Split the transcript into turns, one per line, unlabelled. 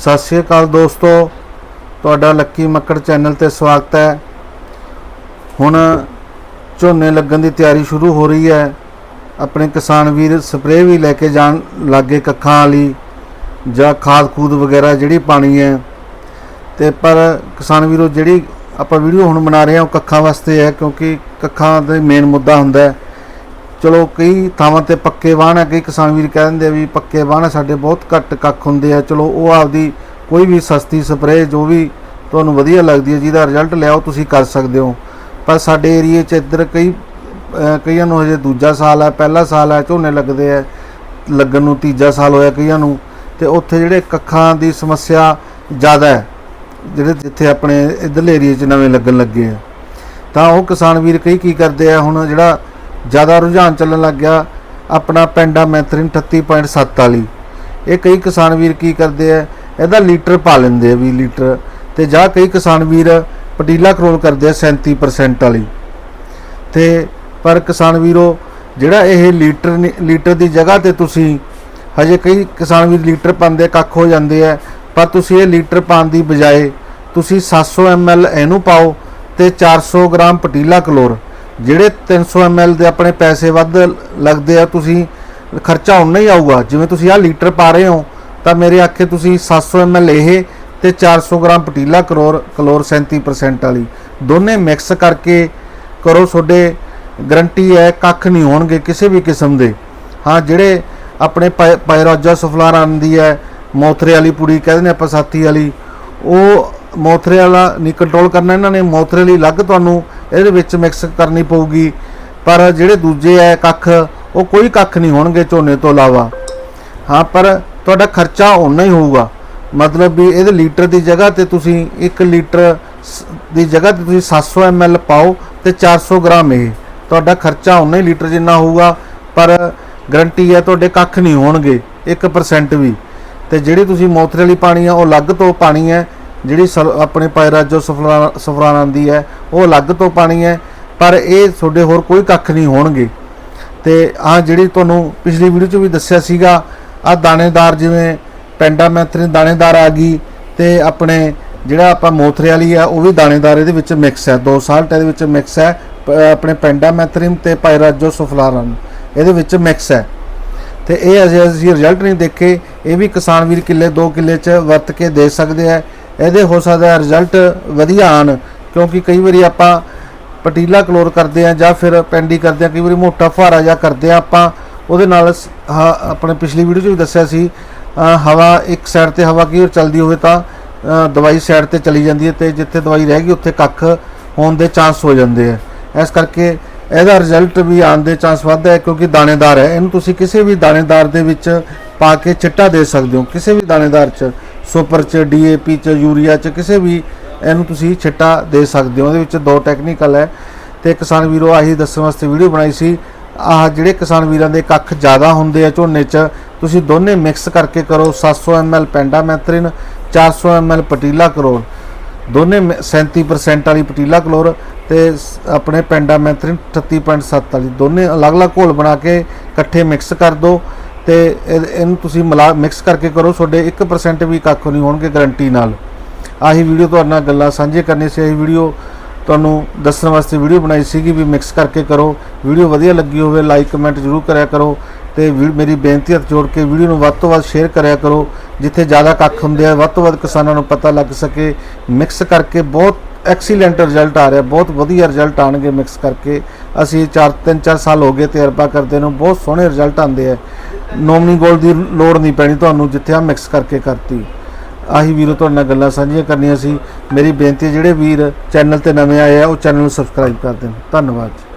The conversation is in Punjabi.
ਸਤਿ ਸ਼੍ਰੀ ਅਕਾਲ ਦੋਸਤੋ, ਤੁਹਾਡਾ ਲੱਕੀ ਮੱਕੜ ਚੈਨਲ ਤੇ ਸਵਾਗਤ ਹੈ। ਹੁਣ ਝੋਨੇ ਲੱਗਣ ਦੀ ਤਿਆਰੀ ਸ਼ੁਰੂ ਹੋ ਰਹੀ ਹੈ। ਆਪਣੇ ਕਿਸਾਨ ਵੀਰ ਸਪਰੇਅ ਵੀ ਲੈ ਕੇ ਜਾਣ ਲੱਗੇ ਕੱਖਾਂ ਵਾਲੀ ਜਾਂ ਖਾਦ ਖੂਦ ਵਗੈਰਾ ਜਿਹੜੀ ਪਾਣੀ ਹੈ। ਤੇ ਪਰ ਕਿਸਾਨ ਵੀਰੋ, ਜਿਹੜੀ ਆਪਾਂ ਵੀਡੀਓ ਹੁਣ ਬਣਾ ਰਹੇ ਹਾਂ ਉਹ ਕੱਖਾਂ ਵਾਸਤੇ ਹੈ ਕਿਉਂਕਿ ਕੱਖਾਂ ਦੇ ਮੇਨ ਮੁੱਦਾ ਹੁੰਦਾ ਹੈ। ਚਲੋ ਕਈ ਥਾਵਾਂ ਤੇ ਪੱਕੇ ਵਾਹਣ ਹੈ ਕਈ ਕਿਸਾਨ ਵੀਰ ਕਹਿ ਦਿੰਦੇ ਵੀ ਪੱਕੇ ਵਾਹਣ ਸਾਡੇ ਬਹੁਤ ਘੱਟ ਕੱਖ ਹੁੰਦੇ ਆ। ਚਲੋ ਉਹ ਆਪਦੀ ਕੋਈ ਵੀ ਸਸਤੀ ਸਪਰੇਅ, ਜੋ ਵੀ ਤੁਹਾਨੂੰ ਵਧੀਆ ਲੱਗਦੀ ਹੈ, ਜਿਹਦਾ ਰਿਜ਼ਲਟ ਲਿਆਓ, ਤੁਸੀਂ ਕਰ ਸਕਦੇ ਹੋ। ਪਰ ਸਾਡੇ ਏਰੀਏ 'ਚ ਇੱਧਰ ਕਈ ਕਈਆਂ ਨੂੰ ਹਜੇ ਦੂਜਾ ਸਾਲ ਹੈ ਪਹਿਲਾ ਸਾਲ ਹੈ ਝੋਨੇ ਲੱਗਦੇ ਆ, ਲੱਗਣ ਨੂੰ ਤੀਜਾ ਸਾਲ ਹੋਇਆ ਕਈਆਂ ਨੂੰ। ਤੇ ਉੱਥੇ ਜਿਹੜੇ ਕੱਖਾਂ ਦੀ ਸਮੱਸਿਆ ਜ਼ਿਆਦਾ ਹੈ, ਜਿਹੜੇ ਜਿੱਥੇ ਆਪਣੇ ਇੱਧਰਲੇ ਏਰੀਏ 'ਚ ਨਵੇਂ ਲੱਗਣ ਲੱਗੇ ਆ। ਤਾਂ ਉਹ ਕਿਸਾਨ ਵੀਰ ਕਈ ਕੀ ਕਰਦੇ ਆ, ਹੁਣ ਜਿਹੜਾ ਜ਼ਿਆਦਾ ਰੁਝਾਨ ਚੱਲਣ ਲੱਗ ਗਿਆ। ਆਪਣਾ ਪੈਂਡਾ ਮੈਥਰਿਨ 38.7 ਵਾਲੀ ਇਹ ਕਈ ਕਿਸਾਨ ਵੀਰ ਕੀ ਕਰਦੇ ਆ? ਇਹਦਾ ਲੀਟਰ ਪਾ ਲੈਂਦੇ ਆ ਵੀ ਲੀਟਰ। ਤੇ ਜਾਂ ਕਈ ਕਿਸਾਨ ਵੀਰ ਪਟੀਲਾ ਕਰੋਲ ਕਰਦੇ ਆ 37% ਵਾਲੀ। ਤੇ ਪਰ ਕਿਸਾਨ ਵੀਰੋ, ਜਿਹੜਾ ਇਹ ਲੀਟਰ ਨੀ- ਲੀਟਰ ਦੀ ਜਗ੍ਹਾ ਤੇ ਤੁਸੀਂ ਹਜੇ ਕਈ ਕਿਸਾਨ ਵੀਰ ਲੀਟਰ ਪਾਉਂਦੇ ਕੱਖ ਹੋ ਜਾਂਦੇ ਆ। ਪਰ ਤੁਸੀਂ ਇਹ ਲੀਟਰ ਪਾਉਣ ਦੀ ਬਜਾਏ ਤੁਸੀਂ 700 ml ਇਹਨੂੰ ਪਾਓ ਤੇ 400 ਗ੍ਰਾਮ ਪਟੀਲਾ ਕਲੋਰ ਜਿਹੜੇ 300 ml ਦੇ ਆਪਣੇ ਪੈਸੇ ਵੱਧ ਲੱਗਦੇ ਆ, ਤੁਸੀਂ ਖਰਚਾ ਉਨਾ ਹੀ ਆਊਗਾ। ਜਿਵੇਂ ਤੁਸੀਂ ਆਹ ਲੀਟਰ ਪਾ ਰਹੇ ਹੋ, ਤਾਂ ਮੇਰੇ ਆਖੇ ਤੁਸੀਂ 700 ml ਇਹ ਤੇ 400 ਗ੍ਰਾਮ ਪਟੀਲਾ ਕਲੋਰ ਕਲੋਰ 37% ਵਾਲੀ। ਦੋਨੇ ਮਿਕਸ ਕਰਕੇ ਕਰੋ, ਤੁਹਾਡੇ ਗਰੰਟੀ ਹੈ, ਕੱਖ ਨਹੀਂ ਹੋਣਗੇ ਕਿਸੇ ਵੀ ਕਿਸਮ ਦੇ। ਹਾਂ, ਜਿਹੜੇ ਆਪਣੇ ਪਾਇ- ਪਾਇਰੋਜਾ ਸਫਲਾਰ ਆਉਂਦੀ ਹੈ, ਮੋਥਰੇ ਵਾਲੀ ਪੁੜੀ ਕਹਿੰਦੇ ਨੇ ਆਪਾਂ ਸਾਥੀ ਵਾਲੀ, ਉਹ ਮੋਥਰੇ ਵਾਲਾ ਨਹੀਂ ਕੰਟਰੋਲ ਕਰਨਾ ਇਹਨਾਂ ਨੇ, ਮੋਥਰੇ ਲਈ ਅਲੱਗ ਤੁਹਾਨੂੰ ਇਹਦੇ ਵਿੱਚ ਮਿਕਸ ਕਰਨੀ ਪਊਗੀ। ਪਰ ਜਿਹੜੇ ਦੂਜੇ ਹੈ ਕੱਖ, ਉਹ ਕੋਈ ਕੱਖ ਨਹੀਂ ਹੋਣਗੇ ਝੋਨੇ ਤੋਂ ਇਲਾਵਾ। ਹਾਂ, ਪਰ ਤੁਹਾਡਾ ਖਰਚਾ ਓਨਾ ਹੀ ਹੋਊਗਾ। ਮਤਲਬ ਵੀ ਇਹਦੇ ਲੀਟਰ ਦੀ ਜਗ੍ਹਾ ਤੇ ਤੁਸੀਂ 1 ਲੀਟਰ ਸ- ਦੀ ਜਗ੍ਹਾ ਤੇ ਤੁਸੀਂ 700 ml ਪਾਓ ਤੇ 400 ਗ੍ਰਾਮ ਇਹ। ਤੁਹਾਡਾ ਖਰਚਾ ਓਨਾ ਹੀ ਲੀਟਰ ਜਿੰਨਾ ਹੋਊਗਾ, ਪਰ ਗਰੰਟੀ ਹੈ ਤੁਹਾਡੇ ਕੱਖ ਨਹੀਂ ਹੋਣਗੇ 1% ਵੀ। ਤੇ ਜਿਹੜੀ ਤੁਸੀਂ ਮੋਥਰੇ ਵਾਲੀ ਪਾਣੀ ਆ, ਉਹ ਅਲੱਗ ਤੋਂ ਪਾਣੀ ਹੈ ਜਿਹੜੀ ਸਲ- ਆਪਣੇ ਪਾਇਰਾਜੋ ਸਫਰਾ ਸਫਰਾਨ ਆਂਦੀ ਹੈ, ਉਹ ਅਲੱਗ ਤੋਂ ਪਾਣੀ ਹੈ, ਪਰ ਇਹ ਤੁਹਾਡੇ ਹੋਰ ਕੋਈ ਕੱਖ ਨਹੀਂ ਹੋਣਗੇ। ਤੇ ਆ ਜਿਹੜੀ ਤੁਹਾਨੂੰ ਪਿਛਲੀ ਵੀਡੀਓ 'ਚ ਵੀ ਦੱਸਿਆ ਸੀਗਾ ਆ ਦਾਣੇਦਾਰ ਜਿਵੇਂ ਪੈਂਡਾਮੈਥਰਿਮ ਦਾਣੇਦਾਰ ਆ ਗਈ, ਤੇ ਆਪਣੇ ਜਿਹੜਾ ਆਪਾਂ ਮੋਥਰੇ ਵਾਲੀ ਆ, ਉਹ ਵੀ ਦਾਣੇਦਾਰ ਇਹਦੇ ਵਿੱਚ ਮਿਕਸ ਹੈ, ਦੋ ਸਾਲਟ ਇਹਦੇ ਵਿੱਚ ਮਿਕਸ ਹੈ, ਪ- ਆਪਣੇ ਪੈਂਡਾ ਮੈਥਰਿਨ ਤੇ ਪਾਇਰਾਜੋ ਸਫਲਾਰਨ ਇਹਦੇ ਵਿੱਚ ਮਿਕਸ ਹੈ। ਤੇ ਇਹ ਅਜੇ ਅਸੀਂ ਰਿਜ਼ਲਟ ਨਹੀਂ ਦੇਖੇ, ਇਹ ਵੀ ਕਿਸਾਨ ਵੀਰ ਕਿੱਲੇ 2 ਕਿੱਲੇ 'ਚ ਵਰਤ ਕੇ ਦੇ ਸਕਦੇ ਆ ਇਹਦੇ ਹੋ ਸਕਦਾ ਰਿਜ਼ਲਟ ਵਧੀਆ ਆਣ ਕਿਉਂਕਿ ਕਈ ਵਾਰੀ ਆਪਾਂ ਪਟੀਲਾ ਕਲੋਰ ਕਰਦੇ ਆ ਜਾਂ ਫਿਰ ਪੈਂਡੀ ਕਰਦੇ ਆ ਕਈ ਵਾਰੀ ਮੋਟਾ ਫੁਹਾਰਾ ਜਾਂ ਕਰਦੇ ਆ ਆਪਾਂ, ਉਹਦੇ ਨਾਲ ਹ- ਆਪਣੇ ਪਿਛਲੀ ਵੀਡੀਓ 'ਚ ਵੀ ਦੱਸਿਆ ਸੀ ਹਵਾ ਇੱਕ ਸਾਈਡ ਤੇ ਹਵਾ ਕੀ ਚੱਲਦੀ ਹੋਵੇ ਤਾਂ ਦਵਾਈ ਸਾਈਡ ਤੇ ਚਲੀ ਜਾਂਦੀ ਹੈ ਤੇ ਜਿੱਥੇ ਦਵਾਈ ਰਹਿ ਗਈ ਉੱਥੇ ਕੱਖ ਹੋਣ ਦੇ ਚਾਂਸ ਹੋ ਜਾਂਦੇ ਆ ਇਸ ਕਰਕੇ ਇਹਦਾ ਰਿਜ਼ਲਟ ਵੀ ਆਉਣ ਦੇ ਚਾਂਸ ਵੱਧ ਹੈ ਕਿਉਂਕਿ ਦਾਣੇਦਾਰ ਹੈ। ਇਹਨੂੰ ਤੁਸੀਂ ਕਿਸੇ ਵੀ ਦਾਣੇਦਾਰ ਦੇ ਵਿੱਚ ਪਾ ਕੇ ਚਿੱਟਾ ਦੇ ਸਕਦੇ ਹੋ, ਕਿਸੇ ਵੀ ਦਾਣੇਦਾਰ 'ਚ। ਸੁਪਰ 'ਚ, ਡੀਏਪੀ 'ਚ, ਯੂਰੀਆ 'ਚ, ਕਿਸੇ ਵੀ ਇਹਨੂੰ ਤੁਸੀਂ ਛਿੱਟਾ ਦੇ ਸਕਦੇ ਹੋ। ਉਹਦੇ ਵਿੱਚ ਦੋ ਟੈਕਨੀਕਲ ਹੈ ਤੇ ਕਿਸਾਨ ਵੀਰੋ, ਆਹੀ ਦੱਸਣ ਵਾਸਤੇ ਵੀਡੀਓ ਬਣਾਈ ਸੀ। ਆਹ ਜਿਹੜੇ ਕਿਸਾਨ ਵੀਰਾਂ ਦੇ ਕੱਖ ਜ਼ਿਆਦਾ ਹੁੰਦੇ ਆ ਝੋਨੇ 'ਚ, ਤੁਸੀਂ ਦੋਨੇ ਮਿਕਸ ਕਰਕੇ ਕਰੋ। 700 ml ਪੈਂਡਾ ਮੈਥਰਿਨ 400 ml ਪਟੀਲਾ ਕਲੋਰ। ਦੋਨੇ ਮ- 37% ਵਾਲੀ ਪਟੀਲਾ ਕਲੋਰ ਤੇ ਆਪਣੇ ਪੈਂਡਾ ਮੈਥਰਿਨ 38.7 ਵਾਲੀ। ਦੋਨੇ ਅਲੱਗ-ਅਲੱਗ ਘੋਲ ਬਣਾ ਕੇ ਇਕੱਠੇ ਮਿਕਸ ਕਰ ਦਿਓ ਤੇ ਇਹ- ਇਹਨੂੰ ਤੁਸੀਂ ਮਿਲਾ ਮਿਕਸ ਕਰਕੇ ਕਰੋ, ਤੁਹਾਡੇ 1% ਵੀ ਕੱਖ ਨਹੀਂ ਹੋਣਗੇ ਗਾਰੰਟੀ ਨਾਲ। ਆਹੀ ਵੀਡੀਓ ਤੁਹਾਡੇ ਨਾਲ ਗੱਲਾਂ ਸਾਂਝੇ ਕਰਨੀ ਸੀ। ਇਹ ਵੀਡੀਓ ਤੁਹਾਨੂੰ ਦੱਸਣ ਵਾਸਤੇ ਵੀਡੀਓ ਬਣਾਈ ਸੀਗੀ ਵੀ ਮਿਕਸ ਕਰਕੇ ਕਰੋ। ਵੀਡੀਓ ਵਧੀਆ ਲੱਗੀ ਹੋਵੇ ਲਾਈਕ ਕਮੈਂਟ ਜ਼ਰੂਰ ਕਰਿਆ ਕਰੋ ਤੇ ਵੀ- ਮੇਰੀ ਬੇਨਤੀ ਹੱਥ ਜੋੜ ਕੇ ਵੀਡੀਓ ਨੂੰ ਵੱਧ ਤੋਂ ਵੱਧ ਸ਼ੇਅਰ ਕਰਿਆ ਕਰੋ। ਜਿੱਥੇ ਜ਼ਿਆਦਾ ਕੱਖ ਹੁੰਦੇ ਆ, ਵੱਧ ਤੋਂ ਵੱਧ ਕਿਸਾਨਾਂ ਨੂੰ ਪਤਾ ਲੱਗ ਸਕੇ। ਮਿਕਸ ਕਰਕੇ ਬਹੁਤ ਐਕਸੀਲੈਂਟ ਰਿਜ਼ਲਟ ਆ ਰਿਹਾ, ਬਹੁਤ ਵਧੀਆ ਰਿਜ਼ਲਟ ਆਣਗੇ ਮਿਕਸ ਕਰਕੇ। ਅਸੀਂ 4 3 4 ਸਾਲ ਹੋ ਗਏ ਤਜਰਬਾ ਕਰਦੇ ਨੂੰ, ਬਹੁਤ ਸੋਹਣੇ ਰਿਜ਼ਲਟ ਆਉਂਦੇ ਆ। ਨੋਮਨੀ ਗੋਲ ਦੀ ਲੋੜ ਨਹੀਂ ਪੈਣੀ ਤੁਹਾਨੂੰ ਜਿੱਥੇ ਆ ਮਿਕਸ ਕਰਕੇ ਕਰਤੀ। ਆਹੀ ਵੀਰੋ ਤੁਹਾਡੇ ਨਾਲ ਗੱਲਾਂ ਸਾਂਝੀਆਂ ਕਰਨੀਆਂ ਸੀ। ਮੇਰੀ ਬੇਨਤੀ ਹੈ, ਜਿਹੜੇ ਵੀਰ ਚੈਨਲ ਤੇ ਨਵੇਂ ਆਏ ਆ, ਉਹ ਚੈਨਲ ਨੂੰ ਸਬਸਕ੍ਰਾਈਬ ਕਰ ਦੇਣ। ਧੰਨਵਾਦ ਜੀ।